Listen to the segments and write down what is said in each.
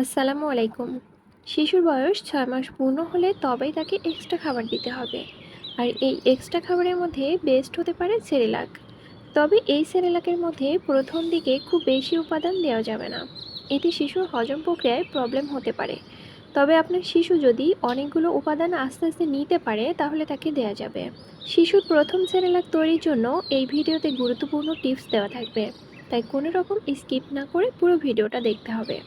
আসসালামু আলাইকুম। শিশুর বয়স ছয় মাস পূর্ণ হলে তবেই তাকে এক্সট্রা খাবার দিতে হবে। আর এই এক্সট্রা খাবারের মধ্যে বেস্ট হতে পারে সেরেলাক তবে এই সেরেলাকের মধ্যে প্রথম দিকে খুব বেশি উপাদান দেওয়া যাবে না। এতে শিশুর হজম প্রক্রিয়ায় প্রবলেম হতে পারে। তবে আপনার শিশু যদি অনেকগুলো উপাদান আস্তে আস্তে নিতে পারে, তাহলে তাকে দেওয়া যাবে। শিশুর প্রথম সেরেলাক তৈরির জন্য এই ভিডিওতে গুরুত্বপূর্ণ টিপস দেওয়া থাকবে। তাই কোনো রকম স্কিপ না করে পুরো ভিডিওটা দেখতে হবে।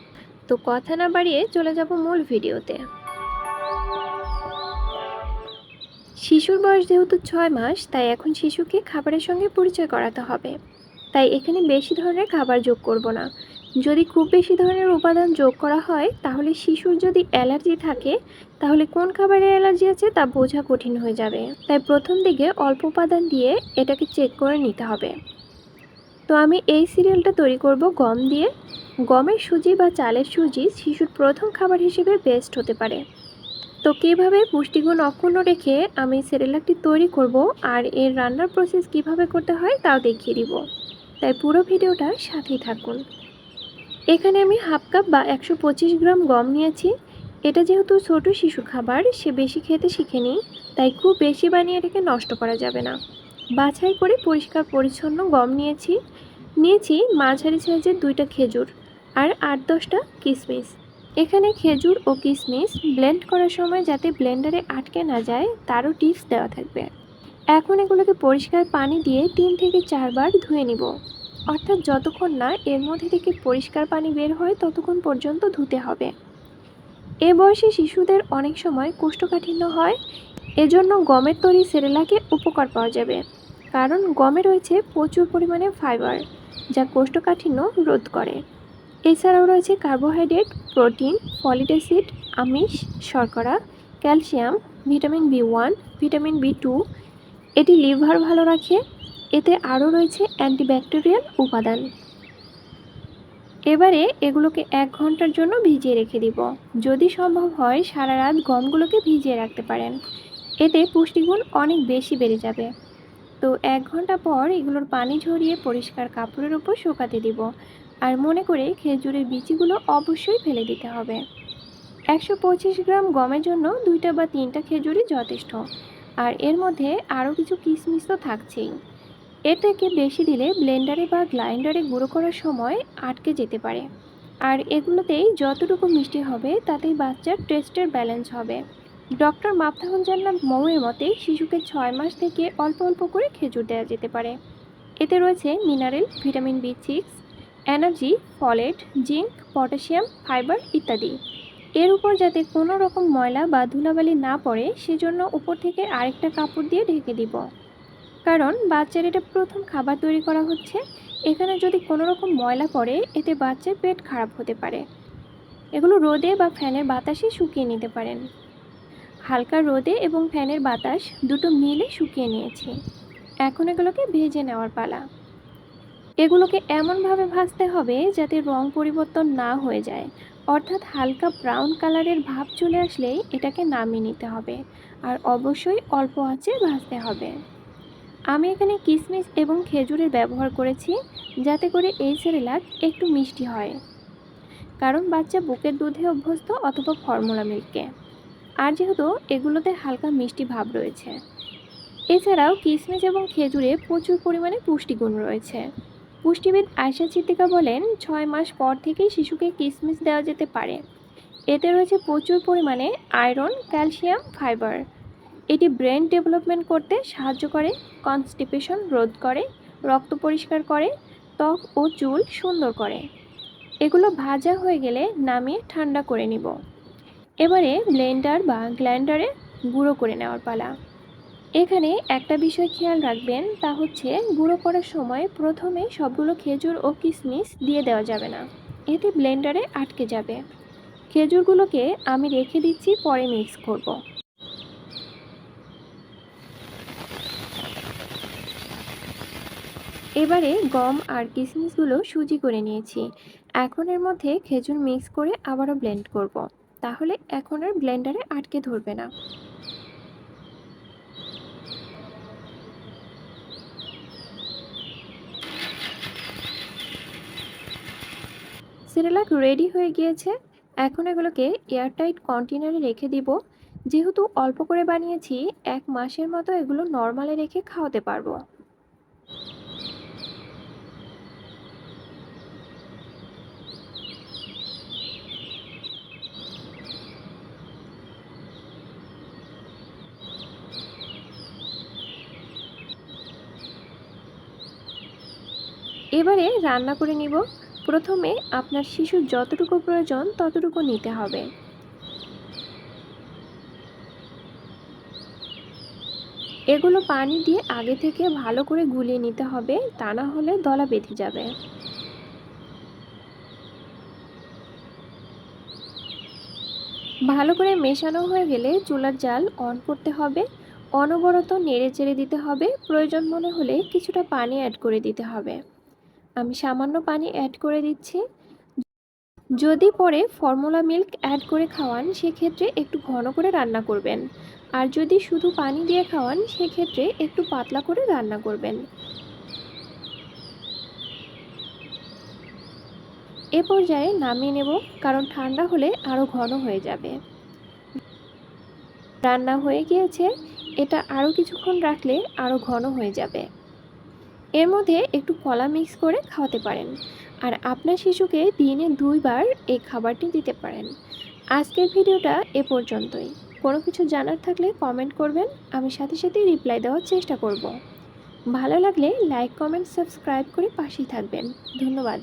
তো কথা না বাড়িয়ে চলে যাব মূল ভিডিওতে। শিশুর বয়স যেহেতু ছয় মাস, তাই এখন শিশুকে খাবারের সঙ্গে পরিচয় করাতে হবে। তাই এখানে বেশি ধরনের খাবার যোগ করব না। যদি খুব বেশি ধরনের উপাদান যোগ করা হয়, তাহলে শিশুর যদি অ্যালার্জি থাকে, তাহলে কোন খাবারে অ্যালার্জি আছে তা বোঝা কঠিন হয়ে যাবে। তাই প্রথম দিকে অল্প উপাদান দিয়ে এটাকে চেক করে নিতে হবে। তো আমি এই সিরিয়ালটা তৈরি করব গম দিয়ে। গমের সুজি বা চালের সুজি শিশুর প্রথম খাবার হিসেবে বেস্ট হতে পারে। তো কীভাবে পুষ্টিগুণ অক্ষুণ্ণ রেখে আমি সেরেলাকটি তৈরি করব আর এর রান্নার প্রসেস কীভাবে করতে হয় তাও দেখিয়ে দিব। তাই পুরো ভিডিওটা সাথেই থাকুন। এখানে আমি হাফ কাপ বা একশো পঁচিশ গ্রাম গম নিয়েছি। এটা যেহেতু ছোট শিশু খাবার, সে বেশি খেতে শিখেনি, তাই খুব বেশি বানিয়ে এটাকে নষ্ট করা যাবে না। বাছাই করে পরিষ্কার পরিচ্ছন্ন গম নিয়েছি। নিয়েছি মাঝারি সাইজের দুইটা খেজুর। আর আট দশটা কিশমিশ এখানে খেজুর ও কিশমিশ ব্লেন্ড করার সময় যাতে ব্লেন্ডারে আটকে না যায়, তারও টিপস দেওয়া থাকবে। এখন এগুলোকে পরিষ্কার পানি দিয়ে তিন থেকে চারবার ধুয়ে নিব। অর্থাৎ যতক্ষণ না এর মধ্যে থেকে পরিষ্কার পানি বের হয়, ততক্ষণ পর্যন্ত ধুতে হবে। এ বয়সে শিশুদের অনেক সময় কোষ্ঠকাঠিন্য হয়। এজন্য গমের তৈরি সেরেলাকে উপকার পাওয়া যাবে। কারণ গমে রয়েছে প্রচুর পরিমাণে ফাইবার যা কোষ্ঠকাঠিন্য রোধ করে। এছাড়াও রয়েছে কার্বোহাইড্রেট প্রোটিন ফলিক অ্যাসিড আমিষ, শর্করা calcium vitamin B one vitamin B two এটি লিভার ভালো রাখে। এতে আরও রয়েছে অ্যান্টিব্যাকটেরিয়াল উপাদান। এবারে এগুলোকে এক ঘণ্টার জন্য ভিজিয়ে রেখে দিব। যদি সম্ভব হয়, সারা রাত গমগুলোকে ভিজিয়ে রাখতে পারেন। এতে পুষ্টিগুণ অনেক বেশি বেড়ে যাবে। তো এক ঘণ্টা পর এগুলোর পানি ঝরিয়ে পরিষ্কার কাপড়ের উপর শুকাতে দিব। আর মনে করে খেজুরের বিচিগুলো অবশ্যই ফেলে দিতে হবে। একশো পঁচিশ গ্রাম গমের জন্য দুইটা বা তিনটা খেজুরই যথেষ্ট। আর এর মধ্যে আরও কিছু কিশমিশ তো থাকছেই। এর থেকে বেশি দিলে ব্লেন্ডারে বা গ্রাইন্ডারে গুঁড়ো করার সময় আটকে যেতে পারে। আর এগুলোতেই যতটুকু মিষ্টি হবে, তাতেই বাচ্চার টেস্টের ব্যালেন্স হবে। ডক্টর মাপথাহুন জানলাম মৌয়ের মতে শিশুকে ছয় মাস থেকে অল্প অল্প করে খেজুর দেওয়া যেতে পারে। এতে রয়েছে mineral vitamin B six energy, folate, zinc, potassium, fibre ইত্যাদি। এর উপর যাতে কোনো রকম ময়লা বা ধুলাবালি না পড়ে, সেজন্য উপর থেকে আরেকটা কাপড় দিয়ে ঢেকে দিব। কারণ বাচ্চার এটা প্রথম খাবার তৈরি করা হচ্ছে। এখানে যদি কোনো রকম ময়লা পড়ে, এতে বাচ্চার পেট খারাপ হতে পারে। এগুলো রোদে বা ফ্যানের বাতাসে শুকিয়ে নিতে পারেন। হালকা রোদে এবং ফ্যানের বাতাস দুটো মিলে শুকিয়ে নিয়েছি। এখন এগুলোকে ভেজে নেওয়ার পালা। এগুলোকে এমনভাবে ভাজতে হবে যাতে রং পরিবর্তন না হয়ে যায়। অর্থাৎ হালকা ব্রাউন কালারের ভাব চলে আসলেই এটাকে নামিয়ে নিতে হবে। আর অবশ্যই অল্প আঁচে ভাজতে হবে। আমি এখানে কিশমিশ এবং খেজুরের ব্যবহার করেছি, যাতে করে এই সেরেলাক একটু মিষ্টি হয়। কারণ বাচ্চা বুকের দুধে অভ্যস্ত অথবা ফর্মুলা মিল্কে। আর যেহেতু এগুলোতে হালকা মিষ্টি ভাব রয়েছে। এছাড়াও কিশমিশ এবং খেজুরে প্রচুর পরিমাণে পুষ্টিগুণ রয়েছে। পুষ্টিবিদ আয়সা চিত্তিকা বলেন, ছয় মাস পর থেকেই শিশুকে কিশমিশ দেওয়া যেতে পারে। এতে রয়েছে প্রচুর পরিমাণে আয়রন, ক্যালসিয়াম, ফাইবার। এটি ব্রেন ডেভেলপমেন্ট করতে সাহায্য করে, কনস্টিপেশন রোধ করে, রক্ত পরিষ্কার করে, ত্বক ও চুল সুন্দর করে। এগুলো ভাজা হয়ে গেলে নামিয়ে ঠান্ডা করে নিব। এবারে ব্লেন্ডার বা গ্ল্যান্ডারে গুঁড়ো করে নেওয়ার পালা। এখানে একটা বিষয় খেয়াল রাখবেন, তা হচ্ছে গুঁড়ো করার সময় প্রথমে সবগুলো খেজুর ও কিশমিশ দিয়ে দেওয়া যাবে না এতে ব্লেন্ডারে আটকে যাবে খেজুরগুলোকে আমি রেখে দিচ্ছি, পরে মিক্স করব। এবারে গম আর কিশমিশগুলো সুজি করে নিয়েছি এখন এর মধ্যে খেজুর মিক্স করে আবারও ব্লেন্ড করব। তাহলে এখন আর ব্লেন্ডারে আটকে ধরবে না সেরেলাক রেডি হয়ে গিয়েছে। এখন এগুলোকে এয়ারটাইট কন্টেনারে রেখে দিব। যেহেতু অল্প করে বানিয়েছি, এক মাসের মতো এগুলো নর্মালে রেখে খাওয়াতে পারব। এবারে রান্না করে নিব। প্রথমে আপনার শিশুর যতটুকু প্রয়োজন ততটুকু নিতে হবে। এগুলো পানি দিয়ে আগে থেকে ভালো করে গুলিয়ে নিতে হবে, তা না হলে দলা বেঁধে যাবে। ভালো করে মেশানো হয়ে গেলে চুলার জাল অন করতে হবে, অনবরত নেড়ে চেড়ে দিতে হবে, প্রয়োজন মনে হলে কিছুটা পানি অ্যাড করে দিতে হবে। আমি সামান্য পানি অ্যাড করে দিচ্ছি। যদি পরে ফর্মুলা মিল্ক অ্যাড করে খাওয়ান, সেক্ষেত্রে একটু ঘন করে রান্না করবেন। আর যদি শুধু পানি দিয়ে খাওয়ান, সেক্ষেত্রে একটু পাতলা করে রান্না করবেন। এ পর্যায়ে নামিয়ে নেব, কারণ ঠান্ডা হলে আরও ঘন হয়ে যাবে। রান্না হয়ে গিয়েছে। এটা আরও কিছুক্ষণ রাখলে আরও ঘন হয়ে যাবে। এর মধ্যে একটু কলা মিক্স করে খাওয়াতে পারেন। আর আপনার শিশুকে দিনে দুইবার এই খাবারটি দিতে পারেন। আজকের ভিডিওটা এ পর্যন্তই। কোনো কিছু জানার থাকলে কমেন্ট করবেন, আমি সাথে সাথে রিপ্লাই দেওয়ার চেষ্টা করব। ভালো লাগলে লাইক কমেন্ট সাবস্ক্রাইব করে পাশেই থাকবেন। ধন্যবাদ।